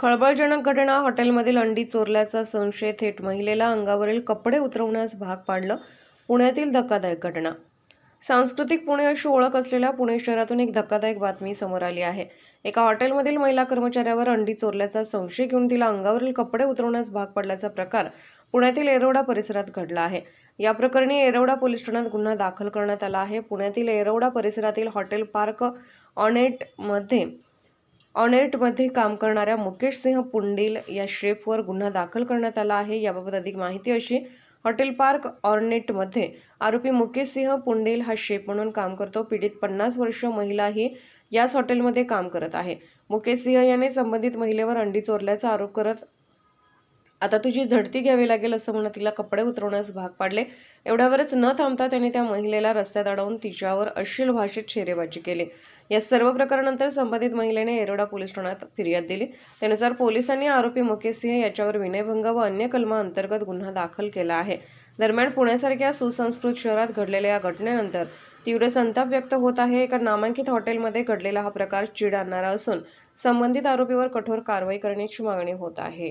खळबळजनक घटना हॉटेलमधील अंडी चोरल्याचा संशय थेट महिलेला अंगावरील कपडे उतरवण्यास भाग पाडलं. पुण्यातील धक्कादायक घटना. सांस्कृतिक पुणे अशी ओळख असलेल्या पुणे शहरातून एक धक्कादायक बातमी समोर आली आहे. एका हॉटेलमधील महिला कर्मचाऱ्यावर अंडी चोरल्याचा संशय घेऊन तिला अंगावरील कपडे उतरवण्यास भाग पडल्याचा प्रकार पुण्यातील एरवडा परिसरात घडला आहे. या प्रकरणी एरवडा पोलीस ठाण्यात गुन्हा दाखल करण्यात आला आहे. पुण्यातील एरवडा परिसरातील हॉटेल पार्क ऑनेटमध्ये ऑनेटमध्ये काम करणाऱ्या मुकेश सिंह पुंडील या शेफवर गुन्हा दाखल करण्यात आला आहे. याबाबत अधिक माहिती अशी हॉटेल पार्क ऑर्नेटमध्ये आरोपी मुकेश सिंह पुंडील हा शेफ म्हणून काम करतो. पीडित पन्नास वर्ष महिला ही याच हॉटेलमध्ये काम करत आहे. मुकेश सिंह याने संबंधित महिलेवर अंडी चोरल्याचा आरोप करत आता तुझी झडती घ्यावी लागेल असं म्हणत तिला कपडे उतरवण्यास भाग पाडले. एवढ्यावरच न थांबता त्याने त्या महिलेला रस्त्यात अडवून तिच्यावर अश्लील भाषेत शेरेबाजी केली. या सर्व प्रकारानंतर संबंधित महिलेने एरोडा पोलीस ठाण्यात फिर्याद दिली. त्यानुसार पोलिसांनी आरोपी मुकेश सिंह याच्यावर विनयभंग व अन्य कलमांतर्गत गुन्हा दाखल केला आहे. दरम्यान पुण्यासारख्या सुसंस्कृत शहरात घडलेल्या या घटनेनंतर तीव्र संताप व्यक्त होत आहे. एका नामांकित हॉटेलमध्ये घडलेला हा प्रकार चीड आणणारा असून संबंधित आरोपीवर कठोर कारवाई करण्याची मागणी होत आहे.